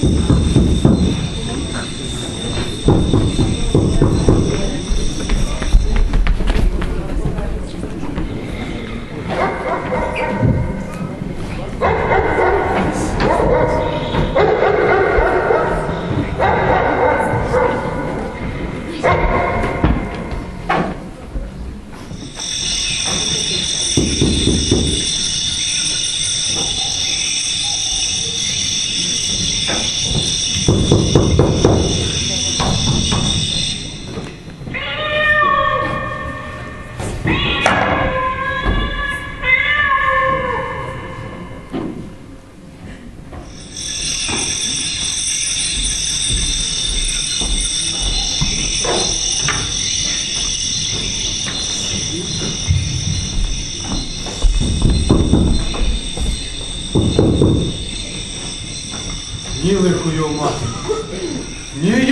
フフフフ。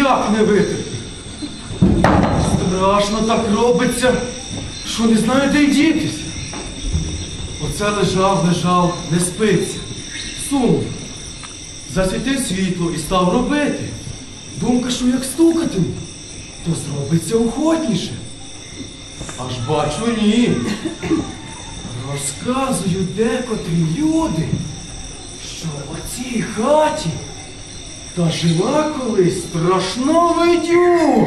Ніяк не витерпів. Страшно так робиться, що не знаю, де й дітися. Оце лежав, лежав, не спиться. Сумно. Засвітив світло і став робити. Думка, що як стукатиму, то зробиться охотніше. Аж бачу ні. Розказують декотрі люди, що в оцій хаті та жила колись страшна видю.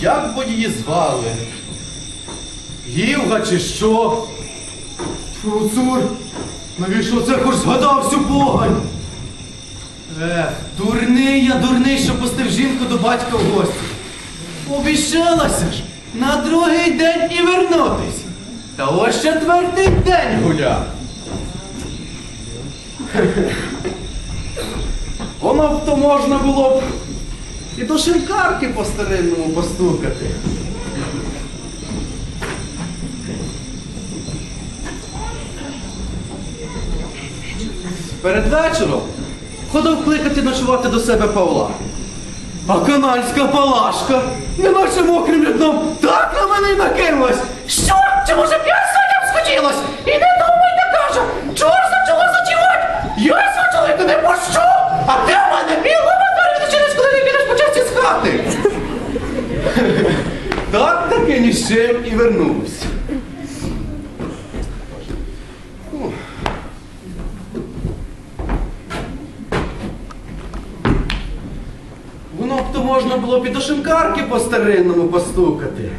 Як бо її звали? Гівга чи що? Тьфу, цур, навіщо це хоч згадав всю погань? Ех, дурний я дурний, що пустив жінку до батька в гості. Обіщалася ж на другий день і вернутись. Та ось четвертий день гуляв. Воно б то можна було б і до шинкарки по старинному постукати. Перед вечором ходив кликати ночувати до себе Павла. А канальська палашка, неначе мокрим рядном, так на мене й накинулась. Що? Чи може п'ять соням схотілось? І не думайте, каже, чорт а ти в мене білу моторі через коли не підеш по часті з хати. Так таки ні з чим і вернувся. Воно б то можна було шинкарки по старинному постукати.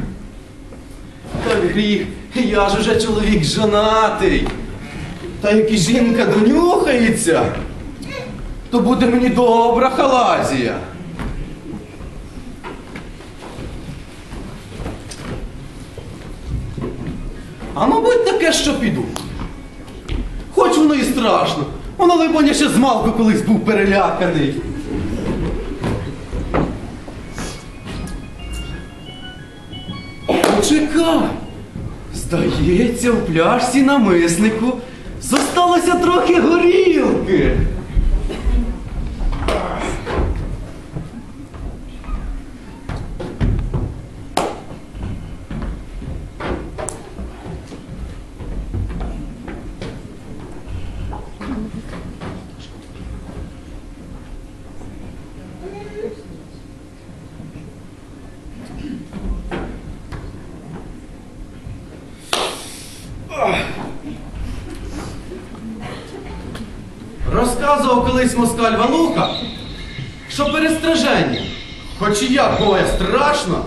Той гріх, я ж уже чоловік жонатий. Та як і жінка донюхається, то буде мені добра халазія. А мабуть таке, що піду. Хоч воно і страшно. Воно, либоня, ще з малку колись був переляканий. Почекай. Здається, в пляшці намиснику зосталося трохи горілки. Розказував колись москаль Валука, що перестраження, хоч і як буває страшно,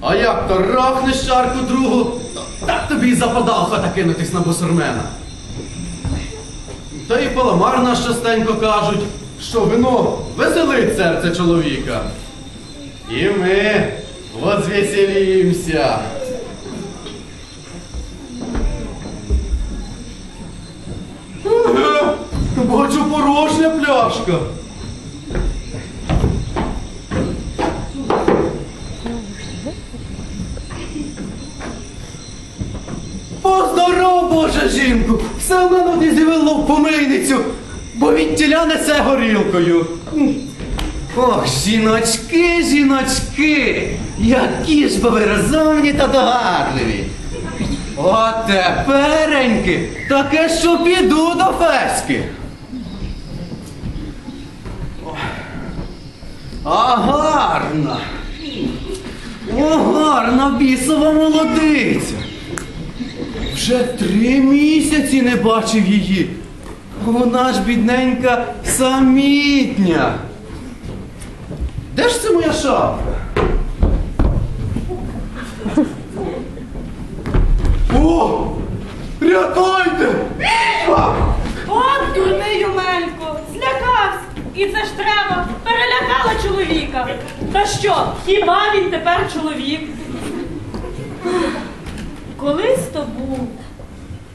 а як то рахнеш чарку другу, так тобі й западав хата кинутись на бусурмена. Та і паламар наш частенько кажуть, що вино веселить серце чоловіка. І ми возвеселімся. Порожня пляшка. Поздоров, Боже, жінку! Все в мене не з'явило в помийницю, бо від тіля несе горілкою. Ох, жіночки, жіночки, які ж бо ви розумні та догадливі. От тепереньки, таке, що піду до Феськи. А гарна. О, гарна бісова молодиця. Вже три місяці не бачив її. Вона ж бідненька самітня. Де ж це моя шапка? О! Рятуйте! От дурний Юмелько, злякався. І це ж треба, чоловіка. Та що, хіба він тепер чоловік? Колись то був.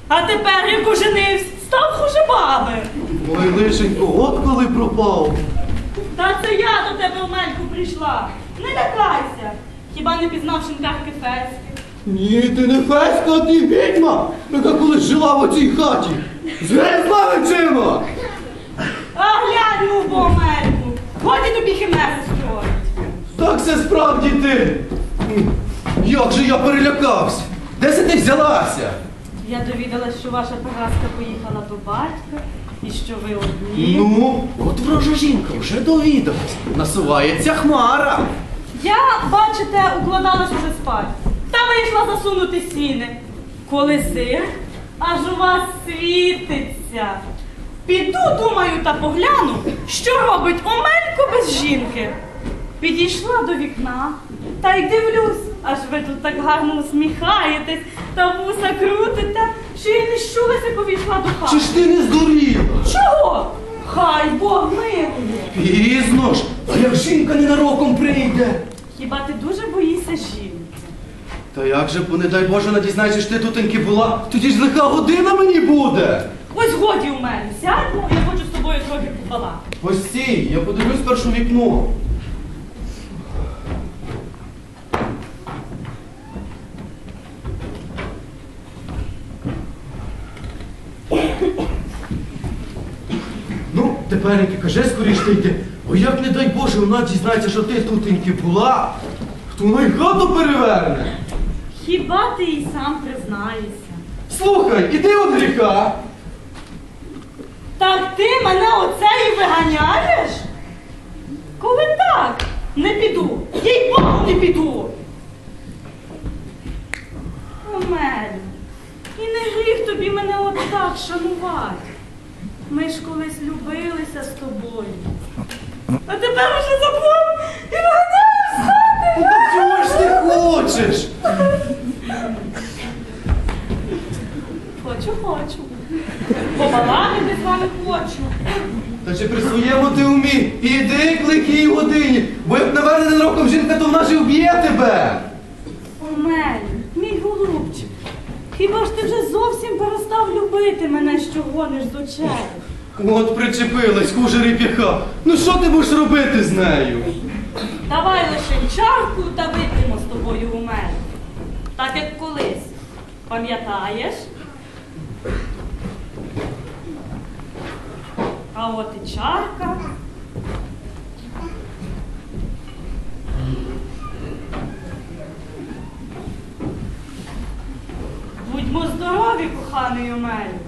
А тепер, як оженився, став хуже баби. Ой, лишенько, от коли пропав. Та це я до тебе, Омельку, прийшла. Не лякайся. Хіба не пізнав шинкарки Феськи? Ні, ти не феська, ти відьма, яка колись жила в оцій хаті. Згризла вечима! А глянь, ну, бо, Омельку, годі тобі строїть. Так це справді ти. Як же я перелякався? Де це ти взялася? Я довідалась, що ваша Параска поїхала до батька, і що ви одні. Ну, от врожа жінка вже довідалась. Насувається хмара. Я, бачите, укладалась уже спать. Та вийшла засунути сіни. Коли сир, аж у вас світиться. Піду, думаю, та погляну, що робить Омелько без жінки. Підійшла до вікна та й дивлюсь, аж ви тут так гарно усміхаєтесь та вуса крутите, що я не щулася, як увійшла до хати. Чи ж ти не здуріла? Чого? Хай Бог милує. Пізно ж, а як жінка ненароком прийде? Хіба ти дуже боїшся жінки? Та як же, бо не дай Боже, надізнаєшся, що ти тутеньки була, тоді ж лиха година мені буде. Ось годі у мене, сядьмо, я хочу з тобою трохи побалакати. Ось стій, я подивлюсь першу вікно. Ну, тепереньки, кажи скоріш ти йди. Бо як не дай Боже, вона дізнається, що ти тутеньки була, то вона й хату переверне. Хіба ти і сам признаєшся? Слухай, іди от гріха. Так ти мене оце і виганяєш? Коли так, не піду. Їй Богу не піду. Омель, і не гріх тобі мене отак шанувати. Ми ж колись любилися з тобою. А тепер уже забув і хати. Ну, так чого ж ти хочеш? Хочу, хочу. Побалакати з вами хочу. Та чи при своєму ти умі? Іди к лихій годині, бо як наверне ненароком жінка, то вона ж і вб'є тебе. Омель, мій голубчик, хіба ж ти вже зовсім перестав любити мене, що гониш з очей? От причепилась, хуже реп'яха. Ну що ти будеш робити з нею? Давай лише чарку та вип'ємо з тобою у мене. Так як колись. Пам'ятаєш? А от і чарка. Будьмо здорові, коханий Омелю.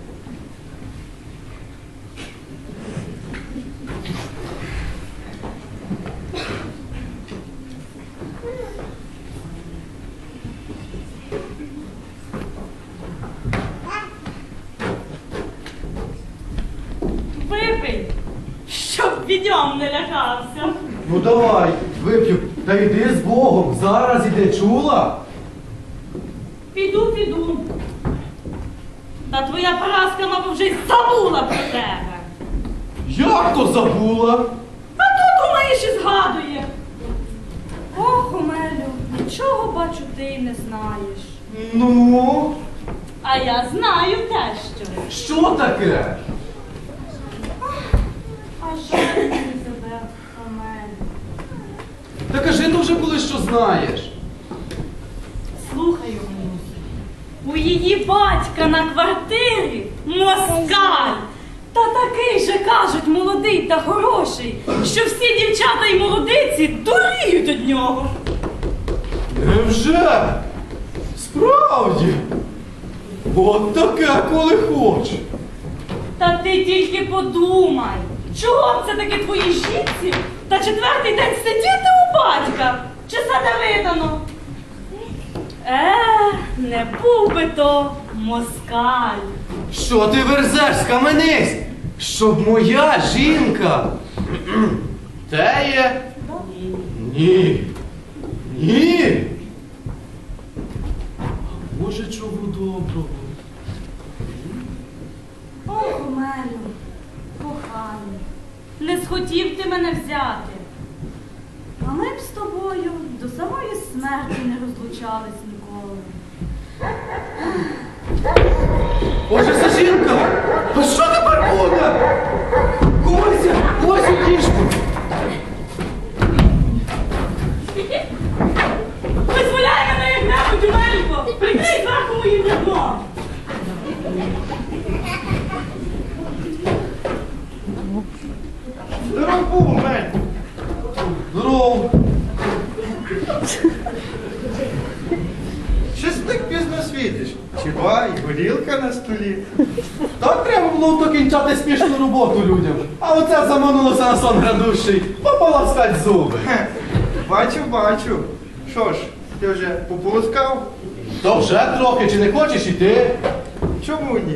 Випий, щоб відьом не лякався. Ну давай, вип'ю. Та йди з Богом, зараз іде, чула? Піду, піду. Та твоя поразка, мабуть, вже й забула про тебе. Як то забула? А то думаєш і згадує. Ох, Омелю, нічого бачу, ти й не знаєш. Ну, А я знаю дещо. що таке? А жаль мені тебе, Омелю. Та кажи то вже коли що знаєш. Омелюся. У її батька на квартирі москаль. Та такий же, кажуть, молодий та хороший, що всі дівчата й молодиці дуріють від нього. Невже? Справді? От таке, коли хочеш. Та ти тільки подумай, чого це таки твоїй жінці Та четвертий день сидіти у батька. Чи це не видано? Е, не був би то москаль. Що ти верзеш, скаменись? Щоб моя жінка. Те є. Ні. Ні. А може чого доброго? Ох, Омелю, коханий, не схотів ти мене взяти. А ми б з тобою до самої смерті не розлучались ніколи. Боже, це жінка! А що тепер буде? Кося, Кося, кішку! Здоров був, Мель. Здоров! Щось так пізно світиш. Чувай, горілка на столі. Так треба було то кінчати спішну роботу людям. А оце заманулося на сон градущий. Пополоскать зуби. Хе, Бачу, бачу. Що ж, ти вже пополоскав? То вже трохи, чи не хочеш іти? Чому ні?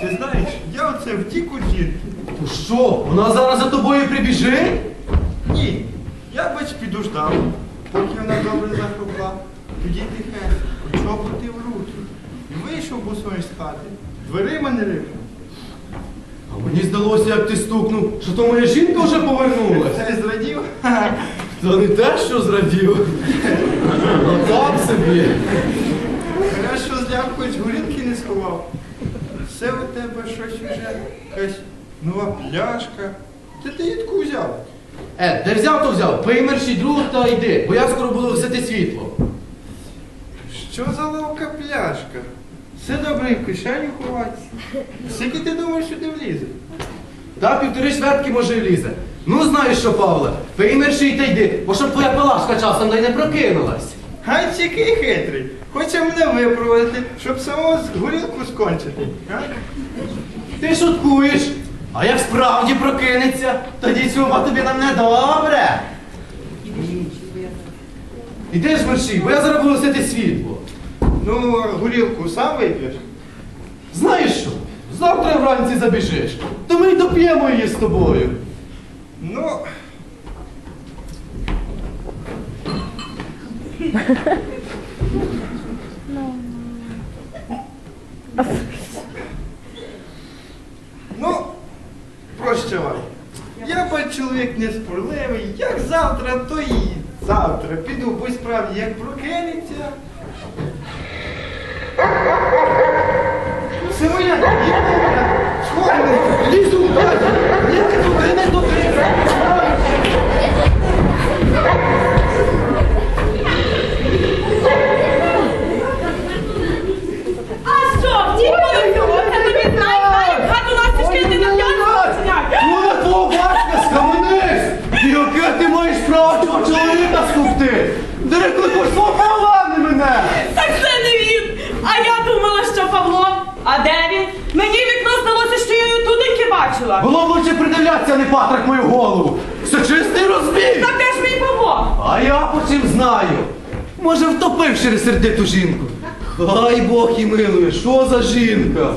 Ти знаєш, я оце втік у жінки. То що, вона зараз за тобою прибіжить? Ні, я бач піду ждав, поки вона добре захопла. Тоді тихенько, чоботи в руки. І вийшов босою з хати. Дверима не рипнув. А мені здалося, як ти стукнув, що то моя жінка вже повернулась. Це зрадів? Ха-ха. Не те, що зрадів. Ну так собі. Хорошо зляв, хоч горілки не сховав. Все у тебе щось уже, якась нова пляшка. Ти ти їдку взяв? Е, де взяв, то взяв. Пий мерщій другу та йди, бо я скоро буду гасити світло. Що за ловка пляшка? Все добре і в кишеню ховається. Скільки ти думаєш, сюди влізе? Та півтори швертки може й влізе. Ну знаєш що, Павле, пий мерщій та йди, бо щоб твоя палашка часом та й не прокинулась. Гай, який хитрий. Хоче мене випроводити, щоб самого з горілку скончити. А? Ти шуткуєш. Справді прокинеться, тоді цьому тобі нам не добре. Іди ж мерщій, бо я зараз буду гасити світло. Ну, горілку сам вип'єш? Знаєш що? Завтра вранці забіжиш, то ми й доп'ємо її з тобою. Ну. Ну, прощавай. Я бач чоловік неспорливий, як завтра, то і завтра. Піду, бо справді, як прокинеться. Моя дівчина. Сходи, лізу в базі, я туди, не туди. Через сердиту жінку. Хай Бог і милує, що за жінка?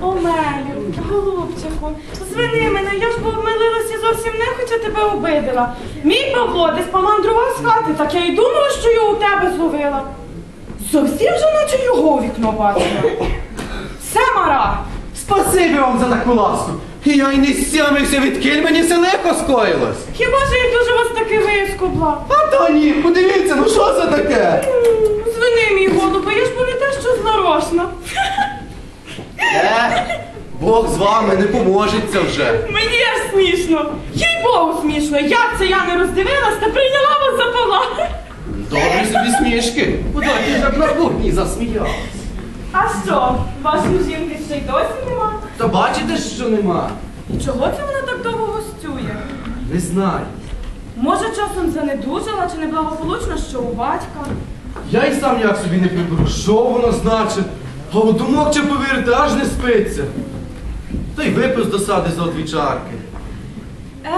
Омелю, голубчику, звини мене, я ж бо обмилилася зовсім не хоча тебе обидила. Мій Павло десь помандрував з хати, так я й думала, що його у тебе зловила. Зовсім же наче його у вікно бачила. Мара. Спасибі вам за таку ласку. Я й не сямився, відкіль мені все легко скоїлось. Хіба ж я дуже вас таки вискубла? А то ні, подивіться, ну що це таке? Звини мій голубе, я ж бо не те, що злорошна. Е, Бог з вами не поможеться вже. Мені аж смішно. Їй Богу смішно. Як це я не роздивилась та прийняла вас за Павла? Добрі собі смішки. Ти ж на кухні засміялась? А що, вашої жінки ще й досі нема? Та бачите, що нема? І чого це вона так довго гостює? Не знаю. Може, часом занедужала чи неблагополучно, що у батька? Я й сам як собі не приберу, що воно значить. А от думок чи повірити, аж не спиться. Та й випив з досади за дві чарки. Е,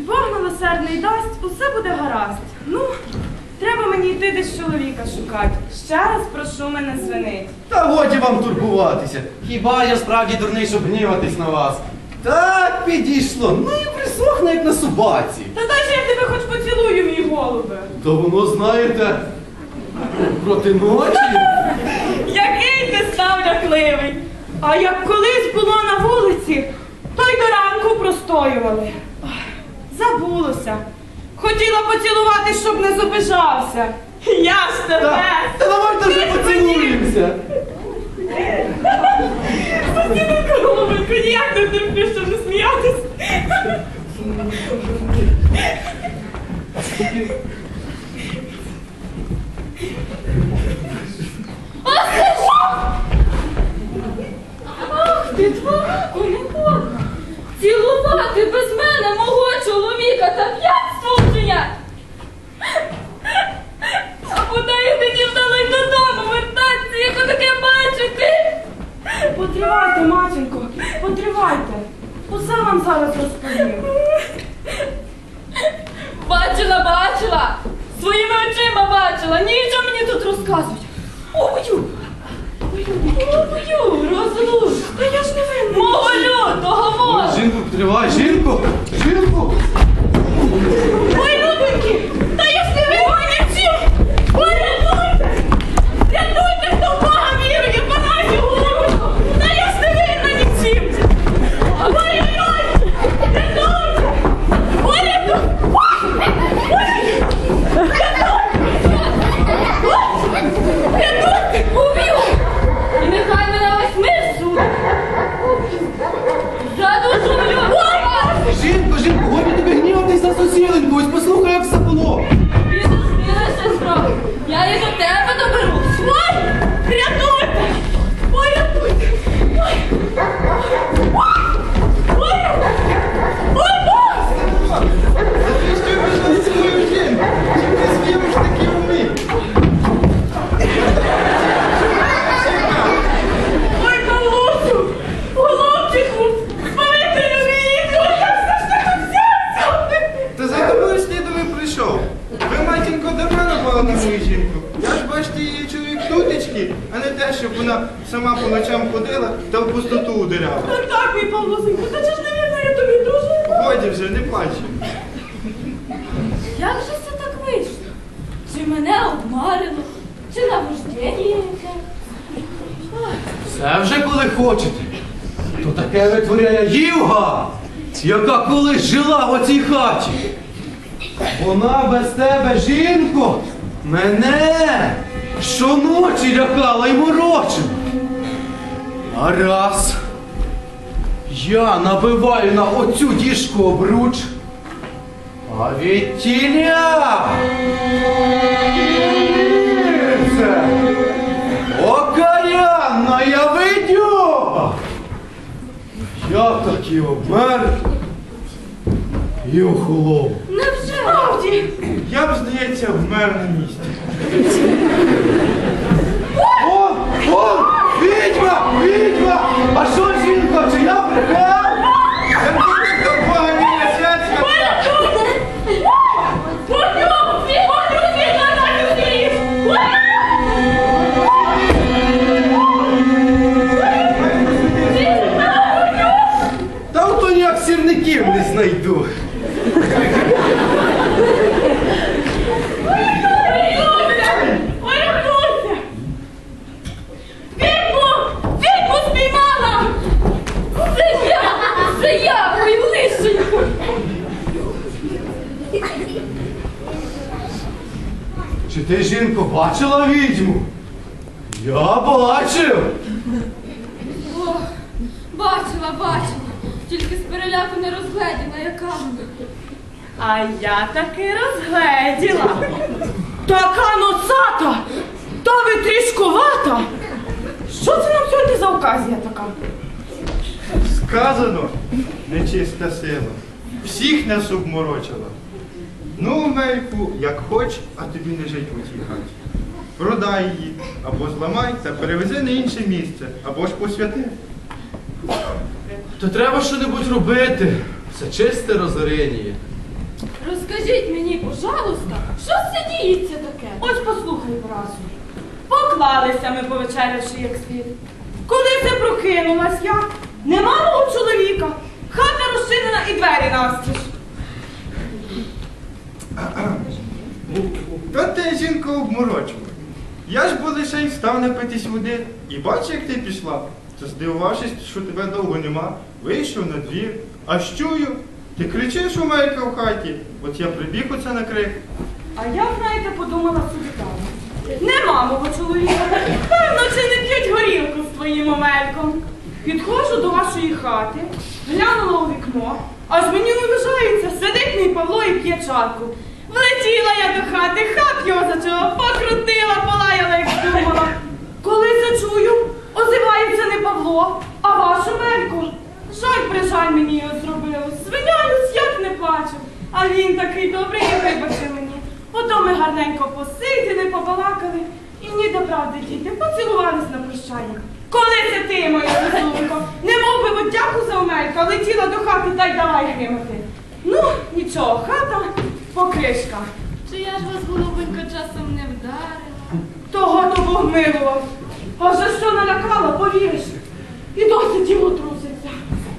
Бог милосердний дасть, усе буде гаразд. Ну, треба мені йти десь чоловіка шукати. Ще раз прошу мене звинить. Та годі вам турбуватися. Хіба я справді дурний, щоб гніватись на вас? Так підійшло, ну і присохне, як на собаці. Та дай же я тебе хоч поцілую, мій голубе. То воно, знаєте, проти ночі. Який ти став лякливий. А як колись було на вулиці, то й до ранку простоювали. Забулося. Хотіла поцілувати, щоб не зобижався. Я ж тебе. Та, та давайте вже поцілуємося. Сусідинка головинку, ніяк не терплю, щоб не сміятись. Ах ти твараку, не можна. Цілувати без мене мого чоловіка та п'ятство вчиня. А бодай мені вдалось додому вертатися, як таке бачити. Потривайте, матінко, потривайте. Усе вам зараз розповім. Бачила, бачила. Своїми очима бачила. Нічого мені тут розказують. Уб'ю. Уб'ю, розлуш. Та я ж не винна. Мого лютого можу. Жінку, в оцій хаті. Вона без тебе, жінко, мене щоночі лякала й морочила. А раз я набиваю на оцю діжку обруч, а від тіля Окаянна я видю! Я таки обмер і охолов. Невже? Справді. Я б, здається, вмер на місці. О, о, відьма, відьма! А що жінка, чи я брехав? Нам оказія така? Сказано, нечиста сила. Всіх нас обморочила. Ну, Мельку, як хоч, а тобі не жить у цій хаті. Продай її, або зламай та перевези на інше місце, або ж посвяти. То треба що-небудь робити. Це чисте розорення. Розкажіть мені, пожалуйста, що це діється таке? Ось послухай вразу. Поклалися ми повечерявши як слід. Коли це прокинулась я, нема мого чоловіка. Хата розчинена і двері настіж. То ти, жінко, обморочила. Я ж бо лише й став напитись води і бачу, як ти пішла. То здивувавшись, що тебе довго нема, вийшов на двір, аж чую, ти кричиш у Мелька в хаті, от я прибіг оце на крик. А я, знаєте, подумала собі так. Нема мого чоловіка. Певно, чи не п'ють горілку з твоїм омельком. Підходжу до вашої хати, глянула у вікно, аж мені вважається, сидить мій Павло і п'є чарку. Влетіла я до хати, хап його за чого, покрутила, полаяла, як думала. Коли це чую, озивається не Павло, а ваш Омелько. Жаль, прижаль мені його зробилось. Свиняюсь, як не плачу. А він такий добрий і вибачив мені. Ото ми гарненько посиділи, побалакали і ні до правди діти, поцілувались на прощання. Коли це ти, моя розумко, не мов би подяку за Омелька, летіла до хати та й давай гримати. Ну, нічого, хата покришка. Чи я ж вас, голубонько, часом не вдарила? Того то Бог милував. А за що налякала, повіриш? І досі тіло труситься.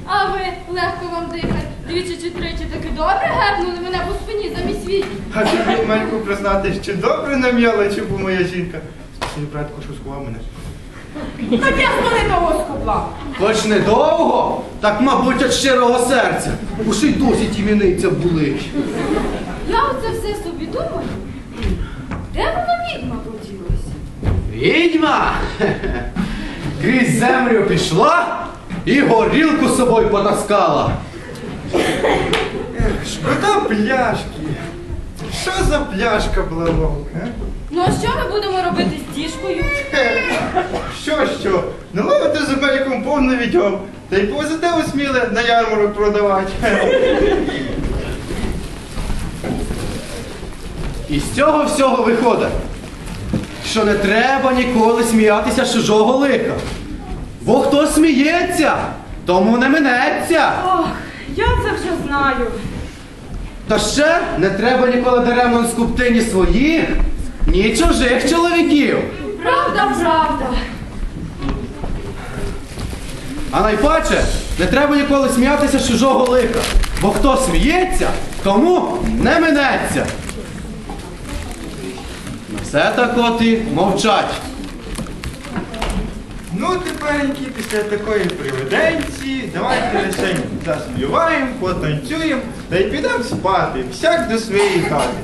А ви легко вам дихать. Двічі чи тричі таки добре гепнули мене по спині замість світі. А тобі, Мельку, признати, чи добре нам'яла, чи бо моя жінка. Скажи, братку, що сховав мене. Так я з мене того скопла. Хоч недовго, так, мабуть, від щирого серця. Уж й досі тіміниця були. Я оце все собі думаю. Де воно відьма поділася? Відьма! Крізь землю пішла і горілку з собою потаскала. Ех, шкода пляшки. Що за пляшка була вовк, а? Ну а що ми будемо робити з діжкою? Хе, Що, що? Наловити з Мельком повно відьом, та й повезете у сміле на ярмарок продавати. Хе. І з цього всього виходить, що не треба ніколи сміятися з чужого лиха. Бо хто сміється, тому не минеться. Ох, я це вже знаю. Та ще не треба ніколи даремно скупти ні своїх, ні чужих чоловіків. Правда, правда. А найпаче не треба ніколи сміятися з чужого лиха. Бо хто сміється, тому не минеться. Все так от і мовчать. Ну, тепереньки, після такої привиденції, давайте лише засміваємо, потанцюємо та й підемо спати, всяк до своєї хати.